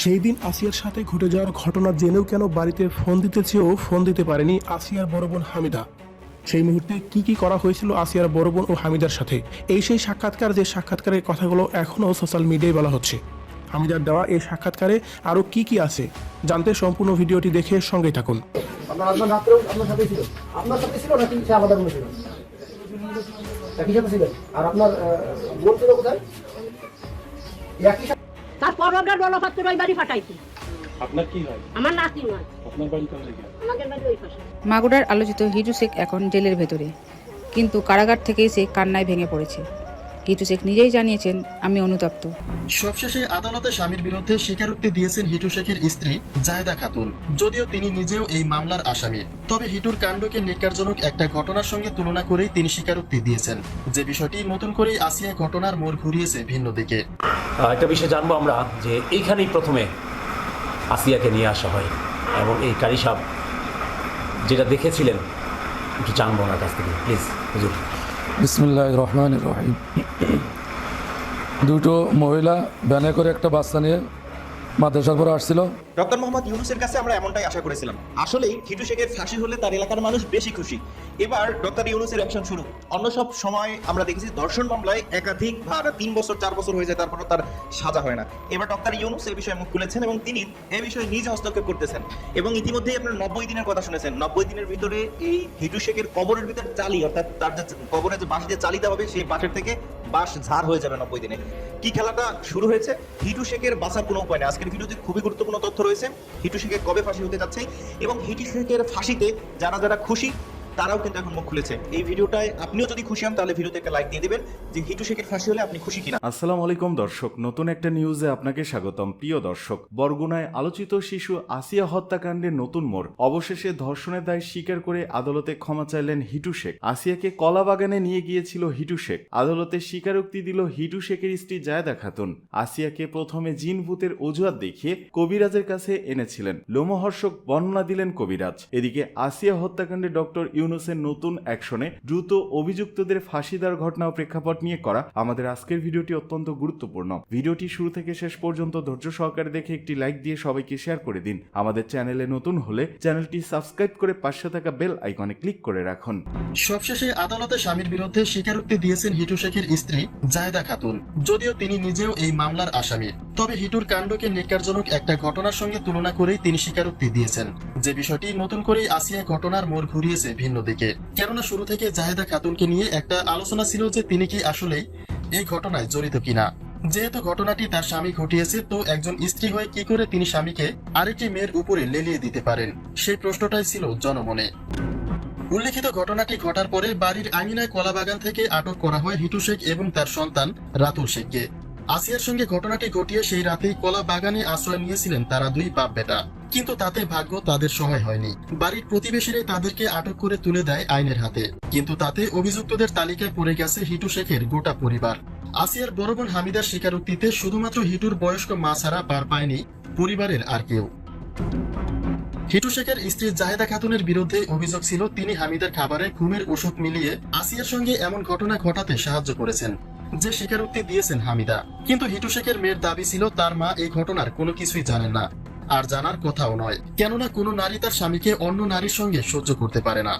সেই দিন আসিয়ার সাথে ঘটে যাওয়ার ঘটনা জেনেও কেন বাড়িতে ফোন দিতে চেয়েও ফোন দিতে পারেনি আসিয়ার বড় বোন হামিদা। সেই মুহূর্তে কি কি করা হয়েছিল আসিয়ার বড় বোন ও হামিদার সাথে? এই সেই সাক্ষাৎকার যে সাক্ষাৎকারের কথাগুলো এখনও সোশ্যাল মিডিয়ায় বলা হচ্ছে। হামিদার দেওয়া এই সাক্ষাৎকারে আরও কি কি আছে? জানতে সম্পূর্ণ ভিডিওটি দেখে সঙ্গেই থাকুন। আপনার আপনার সাথে ছিল? আপনার সাথে ছিল নাকি সে আলাদা রুমে ছিল? একই সাথে ছিলেন। আর আপনার বোন ছিল কোথায়? একই সাথে তার পরবর্তী বলো সত্তর ওই বাড়ি ফাটাইছি। আপনার কি হয়? আমার নাতি নয়। আপনার বাড়ি কোন জায়গায় আমাদের বাড়ি ওই পাশে। মাগুরার আলোচিত হিজু শেখ এখন জেলের ভেতরে। কিন্তু কারাগার থেকেই সে কান্নায় ভেঙে পড়েছে। হিজু শেখ নিজেই জানিয়েছেন আমি অনুতপ্ত। সবশেষে আদালতে স্বামীর বিরুদ্ধে স্বীকারোক্তি দিয়েছেন হিটু শেখের স্ত্রী জায়দা খাতুন। যদিও তিনি নিজেও এই মামলার আসামি। তবে হিটুর কাণ্ডকে নিকারজনক একটা ঘটনার সঙ্গে তুলনা করেই তিনি স্বীকারোক্তি দিয়েছেন। যে বিষয়টি নতুন করেই আসিয়া ঘটনার মোড় ঘুরিয়েছে ভিন্ন দিকে। আহ, একটা বিষয় জানব আমরা যে এইখানেই প্রথমে আসিয়াকে নিয়ে আসা হয় এবং এই কারি সাহেব যেটা দেখেছিলেন একটু জানব ওনার কাছ থেকে প্লিজ হুজুর। বিসমুল্লাহ রহমান রহিম দুটো মহিলা ব্যানে করে একটা বাচ্চা নিয়ে মাদ্রাসার পরে আসছিল। ডক্টর মোহাম্মদ ইউনুসের কাছে আমরা এমনটাই আশা করেছিলাম। আসলেই হিটু শেখের ফাঁসি হলে তার এলাকার মানুষ বেশি খুশি। এবার ডক্টর ইউনুসের অ্যাকশন শুরু। অন্য সব সময় আমরা দেখেছি দর্শন মামলায় একাধিক ভার, তিন বছর, চার বছর হয়ে যায়, তারপরও তার সাজা হয় না। এবার ডক্টর ইউনুস এই বিষয়ে মুখ খুলেছেন এবং তিনি এই বিষয়ে নিজে হস্তক্ষেপ করতেছেন। এবং ইতিমধ্যেই আপনার নব্বই দিনের কথা শুনেছেন। নব্বই দিনের ভিতরে এই হিটু শেখের কবরের ভিতরে চালি, অর্থাৎ তার যে কবরে যে বাঁশ দিয়ে চালিতে হবে, সেই বাঁশের থেকে বাঁশ ঝাড় হয়ে যাবে নব্বই দিনে। কি খেলাটা শুরু হয়েছে? হিটু শেখের বাঁচার কোনো উপায় নেই। আজকের ভিডিওতে খুবই গুরুত্বপূর্ণ তথ্য রয়েছে। হিটু শেখের কবে ফাঁসি হতে যাচ্ছে? এবং হিটু শেখের ফাঁসিতে যারা যারা খুশি তারাও কিন্তু এখন মুখ খুলেছে। এই ভিডিওটায় আপনিও যদি খুশি হন, তাহলে ভিডিওতে একটা লাইক দিয়ে দিবেন। যে হিটু শেখের ফাঁসি হলে আপনি খুশি কিনা। আসসালামু আলাইকুম দর্শক, নতুন একটা নিউজে আপনাকে স্বাগতম। প্রিয় দর্শক, বরগুনায় আলোচিত শিশু আসিয়া হত্যাকাণ্ডের নতুন মোড়। অবশেষে ধর্ষণের দায় স্বীকার করে আদালতে ক্ষমা চাইলেন হিটু শেখ। আসিয়াকে কলা বাগানে নিয়ে গিয়েছিল হিটু শেখ। আদালতে স্বীকারোক্তি দিল হিটু শেখের স্ত্রী জায়দা খাতুন। আসিয়াকে প্রথমে জিন ভূতের অজুহাত দেখিয়ে কবিরাজের কাছে এনেছিলেন। লোমহর্ষক বর্ণনা দিলেন কবিরাজ। এদিকে আসিয়া হত্যাকাণ্ডে ডক্টর ইউনুসের নতুন অ্যাকশনে দ্রুত অভিযুক্তদের ফাঁসি দেওয়ার ঘটনা ও প্রেক্ষাপট নিয়ে করা আমাদের আজকের ভিডিওটি অত্যন্ত গুরুত্বপূর্ণ। ভিডিওটি শুরু থেকে শেষ পর্যন্ত ধৈর্য সহকারে দেখে একটি লাইক দিয়ে সবাইকে শেয়ার করে দিন। আমাদের চ্যানেলে নতুন হলে চ্যানেলটি সাবস্ক্রাইব করে পাশে থাকা বেল আইকনে ক্লিক করে রাখুন। সবশেষে আদালতে স্বামীর বিরুদ্ধে স্বীকারোক্তি দিয়েছেন হিটু শেখের স্ত্রী জায়দা খাতুন। যদিও তিনি নিজেও এই মামলার আসামি। তবে হিটুর কাণ্ডকে নিকারজনক একটা ঘটনার সঙ্গে তুলনা করেই তিনি স্বীকারোক্তি দিয়েছেন। যে বিষয়টি নতুন করেই আসিয়া ঘটনার মোড় ঘুরিয়েছে ভিন্ন দিকে। কেননা শুরু থেকে জাহেদা খাতুনকে নিয়ে একটা আলোচনা ছিল যে তিনি কি আসলেই এই ঘটনায় জড়িত কিনা। যেহেতু ঘটনাটি তার স্বামী ঘটিয়েছে, তো একজন স্ত্রী হয়ে কি করে তিনি স্বামীকে আরেকটি মেয়ের উপরে লেলিয়ে দিতে পারেন? সেই প্রশ্নটাই ছিল জনমনে। উল্লেখিত ঘটনাটি ঘটার পরে বাড়ির আঙিনায় কলা বাগান থেকে আটক করা হয় হিটু শেখ এবং তার সন্তান রাতুল শেখকে। আসিয়ার সঙ্গে ঘটনাটি ঘটিয়ে সেই রাতেই কলা বাগানে আশ্রয় নিয়েছিলেন তারা দুই বাপ বেটা কিন্তু তাতে ভাগ্য তাদের সহায় হয়নি। বাড়ির প্রতিবেশীরাই তাদেরকে আটক করে তুলে দেয় আইনের হাতে। কিন্তু তাতে অভিযুক্তদের তালিকায় পড়ে গেছে হিটু শেখের গোটা পরিবার। আসিয়ার বড় বোন হামিদার স্বীকারোক্তিতে শুধুমাত্র হিটুর বয়স্ক মা ছাড়া পার পায়নি পরিবারের আর কেউ। হিটু শেখের স্ত্রী জাহেদা খাতুনের বিরুদ্ধে অভিযোগ ছিল, তিনি হামিদের খাবারে ঘুমের ওষুধ মিলিয়ে আসিয়ার সঙ্গে এমন ঘটনা ঘটাতে সাহায্য করেছেন, যে স্বীকারোক্তি দিয়েছেন হামিদা। কিন্তু হিটু শেখের মেয়ের দাবি ছিল, তার মা এই ঘটনার কোনো কিছুই জানেন না। আর জানার কথাও নয়। কেননা কোনো নারী তার স্বামীকে অন্য নারীর সঙ্গে সহ্য করতে পারে না।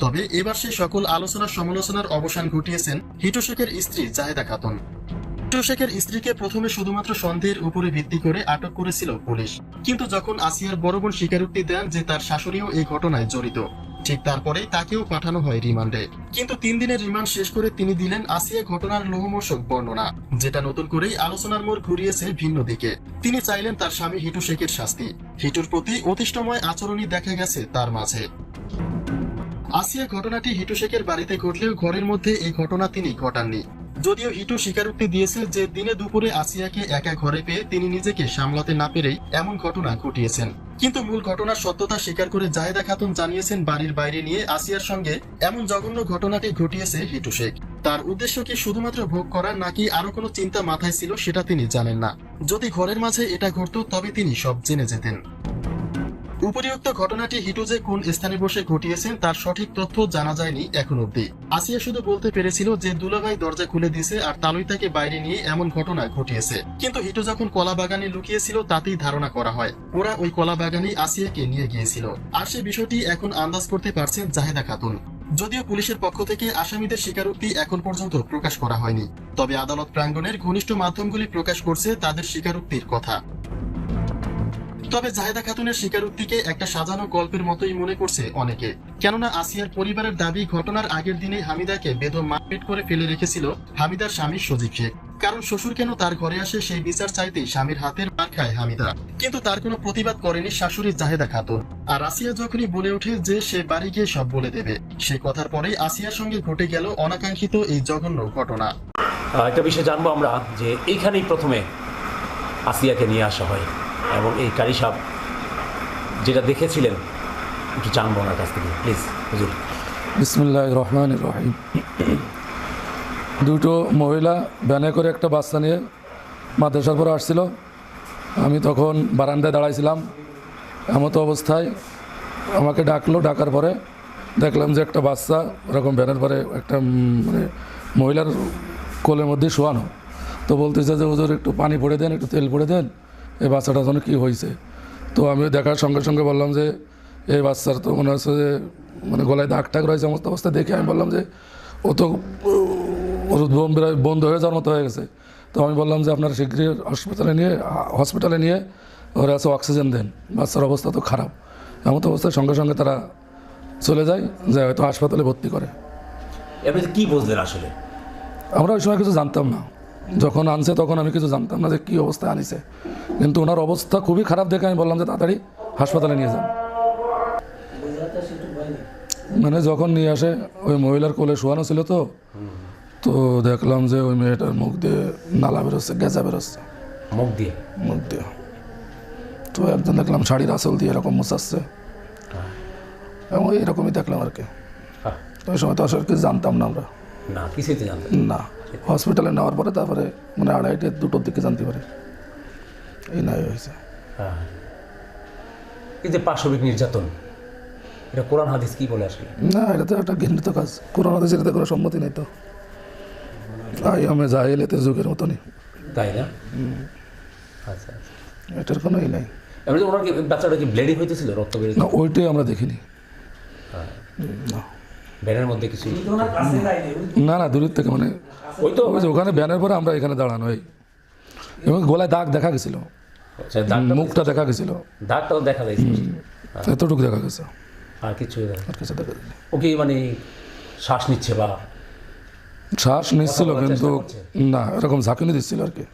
তবে এবার সেই সকল আলোচনা সমালোচনার অবসান ঘটিয়েছেন হিটোশেখের স্ত্রী জাহেদা খাতুন। হিটোশেখের স্ত্রীকে প্রথমে শুধুমাত্র সন্দেহের উপরে ভিত্তি করে আটক করেছিল পুলিশ। কিন্তু যখন আসিয়ার বড় বোন স্বীকারোক্তি দেন যে তার শাশুড়িও এই ঘটনায় জড়িত ঠিক তারপরেই তাকেও পাঠানো হয় রিমান্ডে। কিন্তু তিন দিনের রিমান্ড শেষ করে তিনি দিলেন আসিয়া ঘটনার লোহমর্ষক বর্ণনা, যেটা নতুন করেই আলোচনার মোড় ঘুরিয়েছে ভিন্ন দিকে। তিনি চাইলেন তার স্বামী হিটু শেখের শাস্তি। হিটুর প্রতি অতিষ্ঠময় আচরণই দেখা গেছে তার মাঝে। আসিয়া ঘটনাটি হিটু শেখের বাড়িতে ঘটলেও ঘরের মধ্যে এই ঘটনা তিনি ঘটাননি। যদিও হিটু স্বীকারোক্তি দিয়েছে যে দিনে দুপুরে আসিয়াকে একা ঘরে পেয়ে তিনি নিজেকে সামলাতে না পেরেই এমন ঘটনা ঘটিয়েছেন। কিন্তু মূল ঘটনার সত্যতা স্বীকার করে জাহেদা খাতুন জানিয়েছেন বাড়ির বাইরে নিয়ে আসিয়ার সঙ্গে এমন জঘন্য ঘটনাটি ঘটিয়েছে হিটু শেখ। তার উদ্দেশ্য কি শুধুমাত্র ভোগ করা নাকি আরও কোনো চিন্তা মাথায় ছিল সেটা তিনি জানেন না। যদি ঘরের মাঝে এটা ঘটতো তবে তিনি সব জেনে যেতেন। উপরিউক্ত ঘটনাটি হিটু যে কোন স্থানে বসে ঘটিয়েছেন তার সঠিক তথ্য জানা যায়নি এখন অব্দি আসিয়া শুধু বলতে পেরেছিল যে দুলাভাই দরজা খুলে দিয়েছে আর তালুই তাকে বাইরে নিয়ে এমন ঘটনা ঘটিয়েছে। কিন্তু হিটু যখন কলা বাগানে লুকিয়েছিল, তাতেই ধারণা করা হয়, ওরা ওই কলা বাগানে আসিয়াকে নিয়ে গিয়েছিল। আর সে বিষয়টি এখন আন্দাজ করতে পারছেন জাহেদা খাতুন। যদিও পুলিশের পক্ষ থেকে আসামিদের স্বীকারোক্তি এখন পর্যন্ত প্রকাশ করা হয়নি। তবে আদালত প্রাঙ্গণের ঘনিষ্ঠ মাধ্যমগুলি প্রকাশ করছে তাদের স্বীকারোক্তির কথা। তবে জাহেদা খাতুনের স্বীকারোক্তিকে একটা সাজানো গল্পের মতোই মনে করছে অনেকে। কেননা আসিয়ার পরিবারের দাবি ঘটনার আগের দিনে হামিদাকে বেদম মারপিট করে ফেলে রেখেছিল হামিদার স্বামী সজীব শেখ। কারণ শ্বশুর কেন তার ঘরে আসে সেই বিচার চাইতেই স্বামীর হাতের মার খায় হামিদা। কিন্তু তার কোনো প্রতিবাদ করেনি শাশুড়ি জাহেদা খাতুন। আর আসিয়া যখনই বলে ওঠে যে সে বাড়ি গিয়ে সব বলে দেবে, সে কথার পরেই আসিয়ার সঙ্গে ঘটে গেল অনাকাঙ্ক্ষিত এই জঘন্য ঘটনা। একটা বিষয় জানব আমরা যে এইখানেই প্রথমে আসিয়াকে নিয়ে আসা হয়। এবং এই কারি সাপ যেটা দেখেছিলেন, একটু জানব ওনার কাছ থেকে প্লিজ হুজুর। বিসমুল্লাহ রহমান রহিম। দুটো মহিলা ভ্যানে করে একটা বাচ্চা নিয়ে মাদ্রাসার পরে আসছিল। আমি তখন বারান্দায় দাঁড়াইছিলাম, এমতো অবস্থায় আমাকে ডাকলো, ডাকার পরে দেখলাম যে একটা বাচ্চা ওরকম ভ্যানের পরে একটা মানে মহিলার কোলের মধ্যে শোয়ানো। তো বলতেছে যে ওদের একটু পানি পড়ে দেন, একটু তেল পড়ে দেন। এই বাচ্চাটা যেন কী হয়েছে। তো আমি দেখার সঙ্গে সঙ্গে বললাম যে এই বাচ্চার তো মনে হচ্ছে যে মানে গলায় দাগ টাগ রয়েছে সমস্ত অবস্থা দেখে আমি বললাম যে ও তো বন্ধ হয়ে যাওয়ার মতো হয়ে গেছে। তো আমি বললাম যে আপনার শীঘ্রই হাসপাতালে নিয়ে হসপিটালে নিয়ে ওর আছে অক্সিজেন দেন। বাচ্চার অবস্থা তো খারাপ। এমন তো অবস্থায় সঙ্গে সঙ্গে তারা চলে যায় যে হয়তো হাসপাতালে ভর্তি করে। আপনি কি বুঝলেন আসলে? আমরা ওই সময় কিছু জানতাম না। যখন আনছে তখন আমি কিছু জানতাম না যে কী অবস্থায় আনিছে। কিন্তু ওনার অবস্থা খুবই খারাপ দেখে আমি বললাম যে তাড়াতাড়ি হাসপাতালে নিয়ে যান। মানে যখন নিয়ে আসে ওই মহিলার কোলে শোয়ানো ছিল তো তো দেখলাম যে ওই মেয়েটার মুখ দিয়ে নালা বেরোচ্ছে গেঁজা বেরোচ্ছে। মুখ দিয়ে? মুখ দিয়ে। তো একজন দেখলাম শাড়ির আসল দিয়ে এরকম মুছাচ্ছে। এবং এরকমই দেখলাম আর কি। হ্যাঁ। ওই সময় তো আসলে কিছু জানতাম না আমরা। না কিছুই তো জানতেন না। হসপিটালে নেওয়ার পরে তারপরে মানে আড়াইটে দুটোর দিকে জানতে পারি। এই নাই হয়েছে। হ্যাঁ। এই যে পাশবিক নির্যাতন এটা কোরআন হাদিস কি বলে আসলে? না এটা তো একটা ঘৃণিত কাজ। কোরআন দেশের এতে কোনো সম্মতি নেই তো। তাই আমি যাই এলেতে যুগের মতনই। তাই না? আচ্ছা আচ্ছা। এটার কোনো ই নাই। এমনি ওনার কি বাচ্চাটা কি ব্লিডিং হইতেছিল রক্ত বেরিয়ে না ওইটাই আমরা দেখিনি। হ্যাঁ। না। ব্যানের মধ্যে কিছু না না দূরের থেকে মানে ওই তো ওখানে ব্যানের পরে আমরা এখানে দাঁড়ানো এই। এবং গলায় দাগ দেখা গেছিল। আচ্ছা, মুখটা দেখা গেছিল। দাগটাও দেখা যায় স্পষ্ট। এতটুকু দেখা গেছে। আর কিছু দেখা আর কিছু দেখা যায়নি। মানে শ্বাস নিচ্ছে বা শ্বাস নিচ্ছিল কিন্তু না এরকম ঝাঁকুনি দিচ্ছিল আর কি।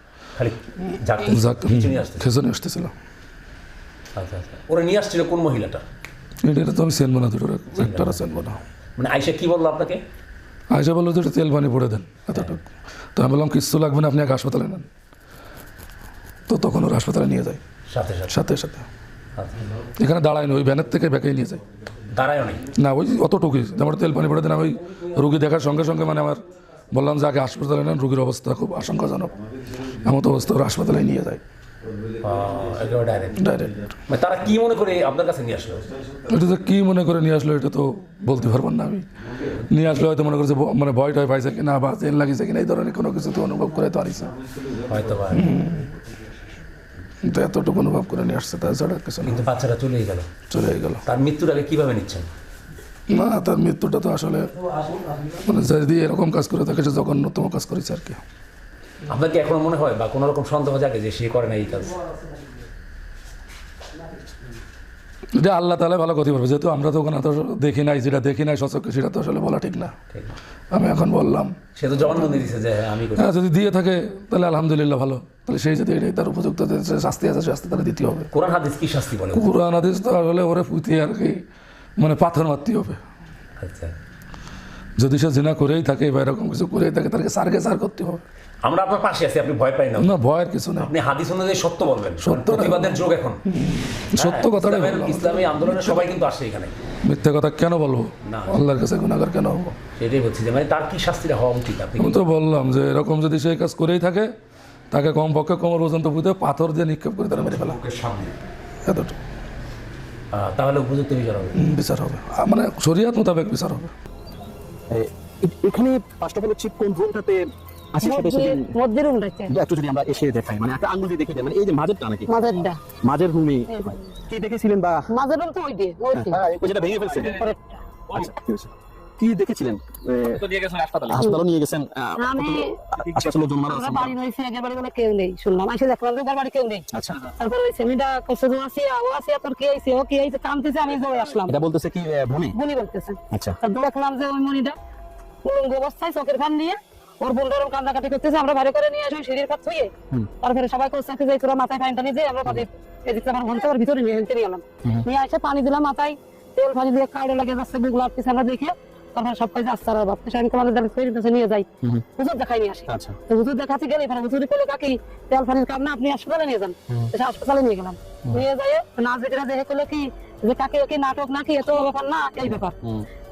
আসতেছে আসতেছিল। আচ্ছা আচ্ছা। ওরা নিয়ে আসছিল কোন মহিলাটা? এটা তো আমি চেনবো না দুটোর একটা চেনবো না মানে আইসা কি বলল আপনাকে? আয়সা বলল যে তেল পানি পড়ে দেন এতটুকু। তো আমি বললাম কিচ্ছু লাগবে না আপনি এক হাসপাতালে নেন। তো তখন ওর হাসপাতালে নিয়ে যায়। সাথে সাথে। সাথে সাথে। আচ্ছা। এখানে দাঁড়ায়নি ওই ভ্যানের থেকে ব্যাকেই নিয়ে যায়। দাঁড়ায় না ওই অতটুকুই। আমার তেল পানি পড়ে দেন আমি ওই রুগী দেখার সঙ্গে সঙ্গে মানে আমার বললাম যে আগে হাসপাতালে নেন রুগীর অবস্থা খুব আশঙ্কাজনক। এমন অবস্থা ওর হাসপাতালে নিয়ে যায়। মানে তারা কি মনে করে আপনার কাছে নিয়ে আসলো? এটা তো কী মনে করে নিয়ে আসলো এটা তো বলতে পারব না আমি। নিয়ে আসলে হয়তো মনে করছে মানে ভয় টয় পাইছে কিনা বা চেন লাগিছে কিনা এই ধরনের কোনো কিছু তো অনুভব করে তো আনিছে। হয়তো কিন্তু এতটুকু অনুভব করে নিয়ে আসছে তাছাড়া কিছু না। কিন্তু বাচ্চাটা চলেই গেল। চলে গেল। তার মৃত্যুর আগে কীভাবে নিচ্ছেন? না তার মৃত্যুটা তো আসলে মানে যদি এরকম কাজ করে থাকে সে জঘন্যতম কাজ করেছে আর কি। আপনার কি এখনও মনে হয় বা কোনো রকম সন্দেহ জাগে যে সে করে না এই কাজ? এটা আল্লাহ তালা ভালো করতে পারবে যেহেতু আমরা তো ওখানে তো দেখি নাই যেটা দেখি নাই সচক্ষে সেটা তো আসলে বলা ঠিক না। আমি এখন বললাম। সে তো জবানবন্দি দিছে যে হ্যাঁ, আমি হ্যাঁ যদি দিয়ে থাকে তাহলে আলহামদুলিল্লাহ ভালো। তাহলে সেই যদি এটাই তার উপযুক্ত শাস্তি আছে শাস্তি তাহলে দিতে হবে। কোরআন হাদিস কি শাস্তি বলে? কুকুরান আদেশ তো আসলে ওরে পুঁতে আর কি মানে পাথর মারতে হবে। আচ্ছা। যদি সে জিনা করেই থাকে বা এরকম কিছু করেই থাকে তাকে সারকে সার করতে হবে? আমরা আপনার পাশে আছি আপনি ভয় পাই না। না ভয়ের কিছু নেই। আপনি হাদিস অনুযায়ী সত্য বলবেন। সত্য না। প্রতিবাদের যোগ এখন। সত্য হ্যাঁ, ইসলামের- ইসলামী আন্দোলনের সবাই কিন্তু আসে এখানে। মিথ্যা কথা কেন বলব? না। আল্লাহর কাছে গুণাগার কেন হব? সেটাই বলছি যে মানে তার কি শাস্তিটা হওয়া উচিত আপনি আমি তো বললাম যে এরকম যদি সেই কাজ করেই থাকে তাকে কম পক্ষে কোমর পর্যন্ত পুঁতে পাথর দিয়ে নিক্ষেপ করে তারা মেরে ফেলা। এতটুকু। তাহলে উপযুক্ত বিচার হবে। বিচার হবে। মানে শরীয়ত মোতাবেক বিচার হবে। এখানে ফার্স্ট অফ অল হচ্ছে কোন রুমটাতে আসিয়ার মধ্যে রুম রাখছে একটু যদি আমরা এসে দেখাই মানে একটা আঙ্গুল দিয়ে দেখে দেয় মানে এই যে মাঝেরটা নাকি? মাঝেরটা। মাঝের রুমে কি দেখেছিলেন বা? মাঝের রুম তো ওই দিয়ে ওই ওই যেটা ভেঙে ফেলছে। আচ্ছা, কি হয়েছে? কি দেখেছিলেন? হাসপাতালে। নিয়ে গেছেন আমি আশেপাশে লোকজন মারা আছে। বাড়ি রয়েছে একের বাড়ি বলে কেউ নেই শুনলাম। এসে দেখলাম যে বাড়ি কেউ নেই। আচ্ছা। তারপর ওই সেমিটা কষ্ট তো আসিয়া ও আসিয়া তোর কি আইছে ও কি আইছে কামতেছে আমি আসলাম। এটা বলতেছে কি বলতেছে। আচ্ছা। তারপর দেখলাম যে ওই মনিটা উলঙ্গ অবস্থায় চোখের ফান নিয়ে ওর বোনটা কান্দাকাটি করতেছে আমরা বাইরে করে নিয়ে আসি সিঁড়ির কাছ থেকে। তারপরে সবাই করছে যে তোরা মাথায় পানিটা নিয়ে আমরা তাদের এদিকে আমার ঘণ্টা ওর ভিতরে নিয়ে নিয়ে গেলাম। নিয়ে এসে পানি দিলাম মাথায় তেল ফানি দিয়ে কাউড়ে লাগে যাচ্ছে গুগল আপনি আমরা দেখে তারপরে সব কাজ আস্তে আর ভাবতেছে আমি তোমাদের দাঁড়িয়ে ফেরি কাছে নিয়ে যাই। হুজুর দেখাই নিয়ে আসি। আচ্ছা। তো হুজুর দেখাতে গেলে এখানে হুজুরি করলে কাকি তেল ফানির কাম না আপনি হাসপাতালে নিয়ে যান। সে হাসপাতালে নিয়ে গেলাম। নিয়ে যাই না যেটা দেখে করল কি যে কাকে কি নাটক নাকি? এত ব্যাপার না এই ব্যাপার।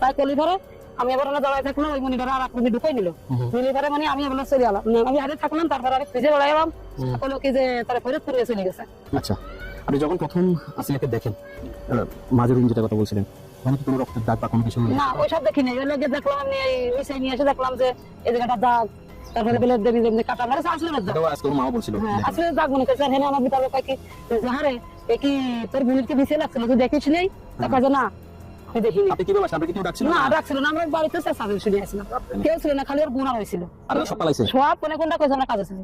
তাই কলি ধরে আমি ওখানে দাঁড়ায় থাকলাম ওই মনিটারে আর আপনি ঢুকাই নিল। নিলে পরে মানে আমি এবার চলে এলাম। আমি আগে থাকলাম তারপর আমি ফ্রিজে বেড়াই এলাম। হুম। কি যে তারা ফেরত করে চলে গেছে। আচ্ছা আপনি যখন প্রথম আসিয়াকে দেখেন আহ, মাঝের রুম যেটা কথা বলছিলেন তখন কি কোনো রক্তের দাগ বা কোনো কিছু নেই? না ওইসব দেখিনি। ওই লোকে দেখলাম আমি এই মিশাই নিয়ে এসে দেখলাম যে এই জায়গাটা দাগ তারপরে বেলে দেবী দেবী কাটা মানে আসলে আজকে বলছিল। হ্যাঁ আসলে দাগ মনে করছে। হ্যাঁ আমার এ কি তোর বোনকে বিছে লাগছিল তুই দেখিসনি দেখা যে না দেখিনি আপনি কি বলছেন? আপনি কি কেউ না রাখছিল না আমরা বাড়িতে চেষ্টা করে শুনে আসছিলাম কেউ ছিল না খালি ওর বোনা হয়েছিল আর সব পালাইছে? সব কোনে কোনটা কইছে না কাজ আছে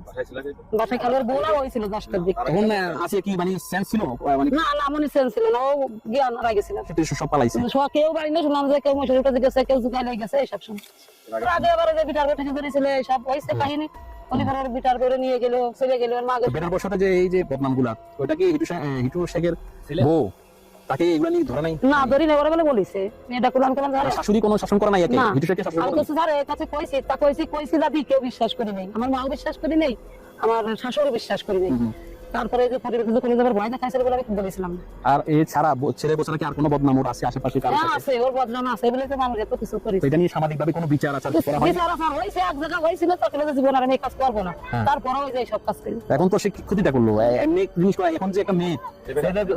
বাসায় খালি ওর বোনা হয়েছিল দশটার দিক। তখন আহ, কি মানে সেন্স ছিল? মানে না না মনে সেন্স ছিল না ও জ্ঞান হারাই গেছিল। সব পালাইছে। সব কেউ বাড়ি না শুনলাম যে কেউ মশারি উঠে গেছে কেউ জুকাই লেগে গেছে এইসব শুন আগে আবার যে বিটার কাহিনী। অলিভারের বিটার করে নিয়ে গেল চলে গেল মা গেছে। বেটার বসাতে যে এই যে বদনামগুলা ওটা কি হিটু হিটু শেখের বউ? তাকে এগুলা নিয়ে ধরে নাই। না ধরি না ওরা বলে বলিছে। কোরআন শাশুড়ি কোনো শাসন করা নাই একে শাসন আমি তো স্যার এর কাছে কইছি তা কইছি কইছি দাদি কেউ বিশ্বাস করি নাই। আমার মাও বিশ্বাস করি নাই আমার শাশুড়ি বিশ্বাস করি নাই। তারপরে যে পরিবার কিন্তু কোনো যাবার ভয় দেখাইছিল বলে আমি বলেছিলাম আর এ ছাড়া ছেলে বছর কি আর কোনো বদনাম ওর আছে আশেপাশে কারও আছে ওর বদনাম আছে বলে তো মানুষ এত কিছু করি এটা নিয়ে সামাজিক ভাবে কোনো বিচার আচার করা হয় বিচার আসার হয়েছে এক জায়গা হয়েছিল তো আসলে জীবন আর আমি কাজ করব না। হ্যাঁ। তারপরে ওই যে সব কাজ করি। এখন তো সে ক্ষতিটা করল? এমনি জিনিস এখন যে একটা মেয়ে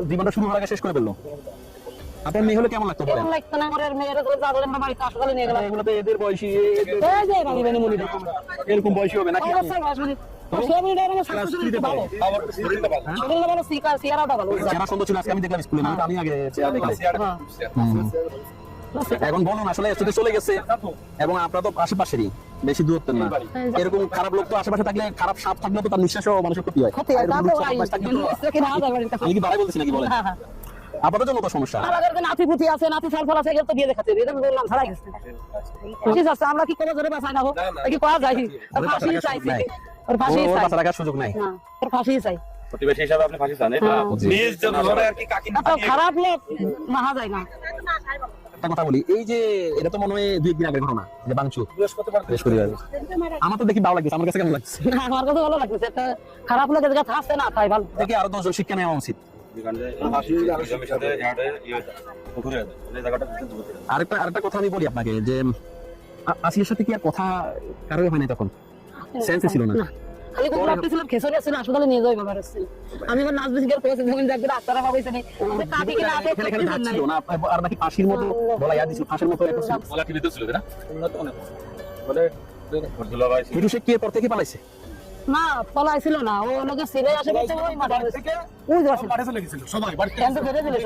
জীবনটা শুরু হওয়ার আগে শেষ করে ফেলল। আপনার মেয়ে হলে কেমন লাগতো না? আমার মেয়েরা করে জাগলে আমরা বাড়িতে হাসপাতালে নিয়ে গেলাম। এগুলো তো এদের বয়সী এরকম বয়সী হবে নাকি? মানে সে আমি এটা আমার ক্লাস শাশুড়ি থ্রিতে ভালো। পারে শরীরটা ভালো সিকা সিয়ারাটা ভালো। যারা সুন্দর ছিল আজকে আমি দেখলাম স্কুলে না আমি আগে চেয়ার দেখলাম। হ্যাঁ। এখন বলুন আসলে এসে চলে গেছে এবং আপনারা তো আশেপাশেরই বেশি দূরত্বের না। এরকম খারাপ লোক তো আশেপাশে থাকলে খারাপ সাপ থাকলে তো তার নিঃশ্বাসও মানুষের ক্ষতি হয়। হয় আমি কি বাড়াই বলছি নাকি বলেন? হ্যাঁ হ্যাঁ। তো আমার আগে নাতি পুতি আছে নাতি সালফাল আছে এগুলো তো বিয়ে এটা বললাম ছাড়া গেছে। ঠিক আছে আমরা কি করে ধরে না হোক কি করা যায়? চাইছি। ওর ফাঁসি চাই। বাঁচা রাখার সুযোগ নাই। না ওর ফাঁসি চাই। প্রতিবেশী হিসাবে আপনি ফাঁসি চান এটা হ্যাঁ। নিজ আর কি কাকি এত খারাপ লোক মাহা যায় না। একটা কথা বলি এই যে এটা তো মনে হয় দুই একদিন আগের ঘটনা যে বাংচু। বৃহস্পতিবার আমার তো দেখি ভালো লাগছে আমার কাছে কেমন লাগছে? আমার কাছে ভালো লাগছে একটা খারাপ লোকের জায়গা থাকছে না তাই ভালো। দেখি আরও দশজন শিক্ষা নেওয়া উচিত। আরেকটা আরেকটা কথা আমি বলি আপনাকে যে আ- আসিয়ার সাথে কি আর কথা কারোর হয় নাই তখন? সেন্সে ছিল না। খালি কুকুর আপতেছিলাম খেসরে আসছিল হাসপাতালে নিয়ে যাই বাবার আসছিল আমি এবার নাচ বেশি করে করেছি যখন দেখবে ডাক্তাররা ভাবাইছে নি কাটি কিনা আপে এখানে এখানে দাঁত ছিল না আর নাকি ফাঁসির মতো বলা ইয়া দিছিল ফাঁসির মতো একটা ছিল। বলা টিভিতে ছিল না? উন্নত অনেক। বলে হিটু শেখ কি এরপর থেকে পালাইছে? না পলাইছিল না। ও লোকে সিলে আসে বলছে ওই মাথা ওই যে চলে গেছিল সবাই কেন তো ধরে দিলে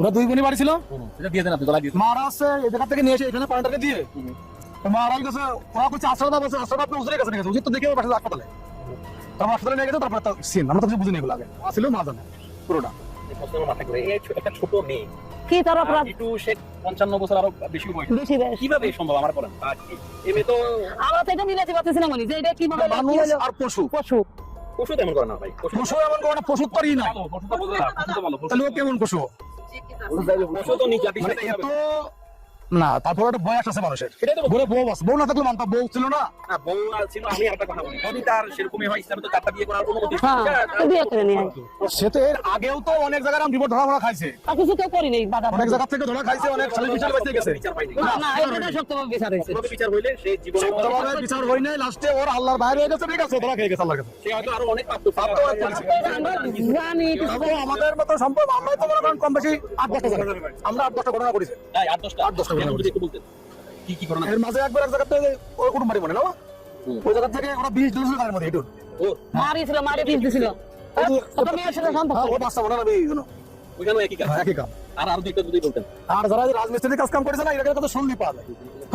ওরা দুই বোনই বাড়ি ছিল এটা দিয়ে দেন আপনি গলা দিয়ে মারা আছে এই জায়গা থেকে নিয়ে এসে এখানে পাউন্ডারে দিয়ে। তো মারা গেছে ওরা করছে আশ্রয় বলছে আশ্রয় আপনি উজরে গেছে গেছে। উচিত তো দেখে পাঠাতে হাসপাতালে তারপর হাসপাতালে নিয়ে গেছে তারপর সিন আমরা তো কিছু বুঝিনি এগুলো আগে। আসছিল মা জানে পুরোটা। একটা ছোট মেয়ে কি তার অপরাধ? একটু সে পঞ্চান্ন বছর আরও বেশি বয়স। বেশি বেশ কীভাবে সম্ভব? আমার বলেন। এমনি তো আমরা তো এটা মিলাতে পারতেছি না মনি যে এটা কীভাবে মানুষ আর পশু। পশু। পশু তেমন করে না ভাই পশু। এমন না পশু তো না। পশু তো ভালো। তাহলে ও কেমন পশু? তো মানে এত না তারপর একটা বয়স আছে মানুষের। ঘরে বউ আছে বউ না থাকলে মানতাম বউ ছিল না? বউ ছিল আমি একটা কথা বলি। যদি তার সেরকমই হয় ইসলামে তো চারটা বিয়ে করার অনুমতি। হ্যাঁ তো। সে তো এর আগেও তো অনেক জায়গায় আমি ধরা ধরা খাইছে। তা কিছু কেউ করি নেই অনেক জায়গা থেকে ধরা খাইছে অনেক বিচার পাইতে গেছে। বিচার না না এটা শক্তভাবে বিচার হয়েছে। বিচার হইলে সে জীবনে সত্যভাবে বিচার হয় নাই লাস্টে ওর আল্লাহর বাইরে হয়ে গেছে ঠিক আছে ধরা খেয়ে গেছে আল্লাহর কাছে। সে হয়তো আরও অনেক পাপ পাপ তো আমরা জানি আমাদের মতো সম্ভব আমরা তো মনে করেন কম বেশি আট দশটা আমরা আট দশটা ঘটনা করেছি। আট দশটা। আট দশটা কি কি ঘটনা এর মাঝে একবার এক জায়গা ওই কুটুম বাড়ি মনে না ওই জায়গা থেকে ওরা বিষ দিয়েছিল তাদের মধ্যে হেঁটুর মারি মারি পিস দিছিল ওটা মেয়ের সাথে সম্পর্ক। ও বাচ্চা মনে না এই জন্য। ওইখানেও একই কাজ। একই কাম আর আরও দুইটা যদি বলতেন। আর যারা এই কাজ কাম করেছে না এটাকে কত শুনলি পাওয়া যায়।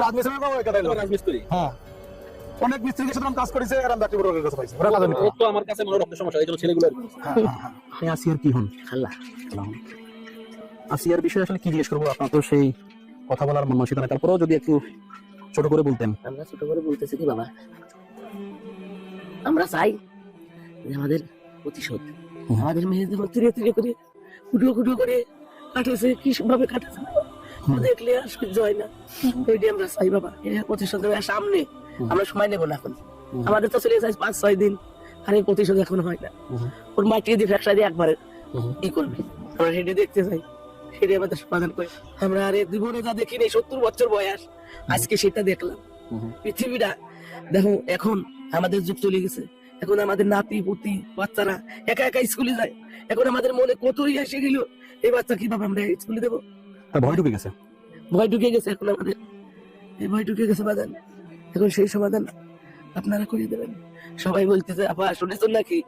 রাজমিস্ত্রি কাম ওই কথাই রাজমিস্ত্রি? হ্যাঁ। অনেক মিস্ত্রির সাথে কাজ করেছে এরকম ব্যক্তি বড় কাছে পাইছে ওরা কাজে ও তো আমার কাছে মনে রক্ত সমস্যা এই জন্য ছেলেগুলো আসিয়ার কি। হন? খাল্লা আসিয়ার বিষয়ে আসলে কি জিজ্ঞেস করব? আপনার তো সেই কথা বলার মানসিকতা নেই। তারপরেও যদি একটু ছোট করে বলতেন। আমরা ছোট করে বলতেছি কি বাবা? আমরা চাই যে আমাদের প্রতিশোধ আমাদের মেয়েদের তিরে তিরে করে কুটুলো কুটুলো করে কাটেছে কি ভাবে কাটেছে দেখলে আর সহ্য হয় না। ওইটাই আমরা চাই বাবা প্রতিশোধ সামনে আমরা সময় নেব না এখন। আমাদের তো চলে যায় পাঁচ ছয় দিন। আর এই প্রতিশোধ এখন হয় না। ওর মাটি দিয়ে ফ্যাকসা দিয়ে একবারে কি করবে। আমরা সেটা দেখতে চাই সেটাই আমাদের সমাধান করে। আমরা আরে জীবনে যা দেখিনি সত্তর বছর বয়স আজকে সেটা দেখলাম। পৃথিবীটা দেখো এখন আমাদের যুগ চলে গেছে। এখন আমাদের নাতি পুতি বাচ্চারা একা একা স্কুলে যায়। এখন আমাদের মনে কতই এসে গেল এই বাচ্চা কীভাবে আমরা স্কুলে দেবো? ভয় ঢুকে গেছে? ভয় ঢুকে গেছে এখন আমাদের। এই ভয় ঢুকে গেছে বাদান এখন সেই সমাধান আপনারা করে দেবেন। সবাই বলতেছে আপা শুনেছেন নাকি?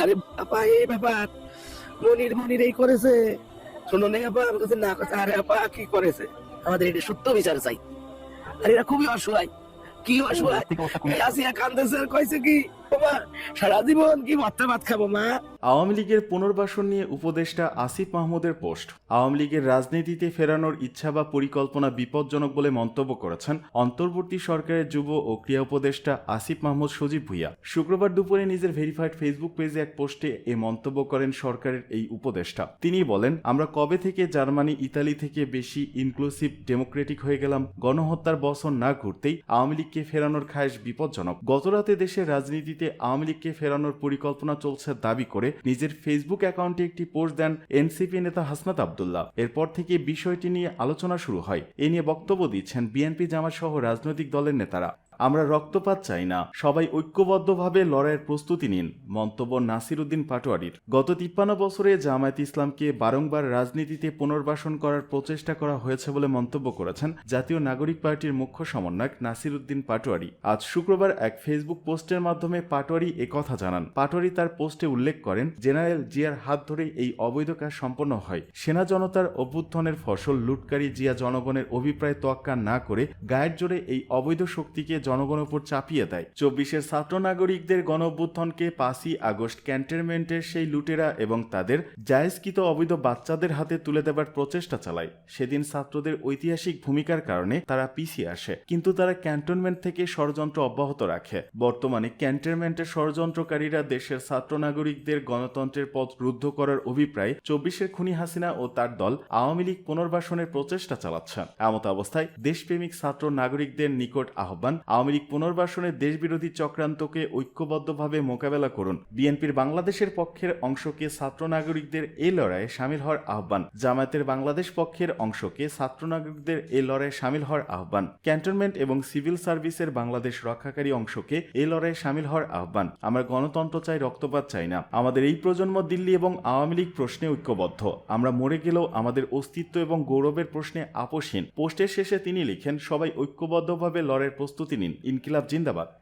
আরে আপা এই ব্যাপার। মনির মনির এই করেছে। শোনো নেই আপা আমার কাছে না কথা আরে আপা কি করেছে? আমাদের এটা সত্য বিচার চাই। আর এরা খুবই অসহায়। কি অসহায়? আসিয়া কান্দেছে কইছে কি বাবা সারা জীবন কি ভাতটা ভাত খাব মা? আওয়ামী লীগের পুনর্বাসন নিয়ে উপদেষ্টা আসিফ মাহমুদের পোস্ট। আওয়ামী লীগের রাজনীতিতে ফেরানোর ইচ্ছা বা পরিকল্পনা বিপজ্জনক বলে মন্তব্য করেছেন অন্তর্বর্তী সরকারের যুব ও ক্রিয়া উপদেষ্টা আসিফ মাহমুদ সজীব ভুইয়া। শুক্রবার দুপুরে নিজের ভেরিফাইড ফেসবুক পেজে এক পোস্টে এ মন্তব্য করেন সরকারের এই উপদেষ্টা। তিনি বলেন, আমরা কবে থেকে জার্মানি, ইতালি থেকে বেশি ইনক্লুসিভ ডেমোক্রেটিক হয়ে গেলাম, গণহত্যার বছর না ঘুরতেই আওয়ামী লীগকে ফেরানোর খায়েশ বিপজ্জনক। গতরাতে দেশের রাজনীতিতে আওয়ামী লীগকে ফেরানোর পরিকল্পনা চলছে দাবি করে নিজের ফেসবুক অ্যাকাউন্টে একটি পোস্ট দেন এনসিপি নেতা হাসনাত আবদুল্লাহ। এরপর থেকে বিষয়টি নিয়ে আলোচনা শুরু হয়। এ নিয়ে বক্তব্য দিচ্ছেন বিএনপি জামাত সহ রাজনৈতিক দলের নেতারা। আমরা রক্তপাত চাই না। সবাই ঐক্যবদ্ধভাবে লড়াইয়ের প্রস্তুতি নিন, মন্তব্য নাসির উদ্দিন পাটোয়ারির। গত তিপ্পান্ন বছরে জামায়াত ইসলামকে বারংবার রাজনীতিতে পুনর্বাসন করার প্রচেষ্টা করা হয়েছে বলে মন্তব্য করেছেন জাতীয় নাগরিক পার্টির মুখ্য সমন্বয়ক নাসির উদ্দিন পাটোয়ারি। আজ শুক্রবার এক ফেসবুক পোস্টের মাধ্যমে পাটোয়ারি কথা জানান। পাটোয়ারি তার পোস্টে উল্লেখ করেন, জেনারেল জিয়ার হাত ধরে এই অবৈধ কাজ সম্পন্ন হয়। সেনা জনতার অভ্যুত্থানের ফসল লুটকারী জিয়া জনগণের অভিপ্রায় তোয়াক্কা না করে গায়ের জোরে এই অবৈধ শক্তিকে জনগণের উপর চাপিয়ে দেয়। চব্বিশের ছাত্র নাগরিকদের গণ অভ্যুত্থানকে পাঁচই আগস্ট ক্যান্টনমেন্টের সেই লুটেরা এবং তাদের জায়েজকৃত অবৈধ বাচ্চাদের হাতে তুলে দেবার প্রচেষ্টা চালায়। সেদিন ছাত্রদের ঐতিহাসিক ভূমিকার কারণে তারা পিছিয়ে আসে, কিন্তু তারা ক্যান্টনমেন্ট থেকে ষড়যন্ত্র অব্যাহত রাখে। বর্তমানে ক্যান্টনমেন্টের ষড়যন্ত্রকারীরা দেশের ছাত্র নাগরিকদের গণতন্ত্রের পথ রুদ্ধ করার অভিপ্রায় চব্বিশের খুনি হাসিনা ও তার দল আওয়ামী লীগ পুনর্বাসনের প্রচেষ্টা চালাচ্ছে। এমত অবস্থায় দেশপ্রেমিক ছাত্র নাগরিকদের নিকট আহ্বান আওয়ামী লীগ পুনর্বাসনের দেশবিরোধী চক্রান্তকে ঐক্যবদ্ধভাবে মোকাবেলা করুন। বিএনপির বাংলাদেশের পক্ষের অংশকে ছাত্র নাগরিকদের এই লড়াইয়ে সামিল হওয়ার আহ্বান। জামায়াতের বাংলাদেশ পক্ষের অংশকে ছাত্র নাগরিকদের এই লড়াইয়ে সামিল হওয়ার আহ্বান। ক্যান্টনমেন্ট এবং সিভিল সার্ভিসের বাংলাদেশ রক্ষাকারী অংশকে এই লড়াইয়ে সামিল হওয়ার আহ্বান। আমরা গণতন্ত্র চাই, রক্তপাত চাই না। আমাদের এই প্রজন্ম দিল্লি এবং আওয়ামী লীগ প্রশ্নে ঐক্যবদ্ধ। আমরা মরে গেলেও আমাদের অস্তিত্ব এবং গৌরবের প্রশ্নে আপোষহীন। পোস্টের শেষে তিনি লিখেন, সবাই ঐক্যবদ্ধভাবে লড়াইয়ের প্রস্তুতি নিন। ইনকিলাব জিন্দাবাদ।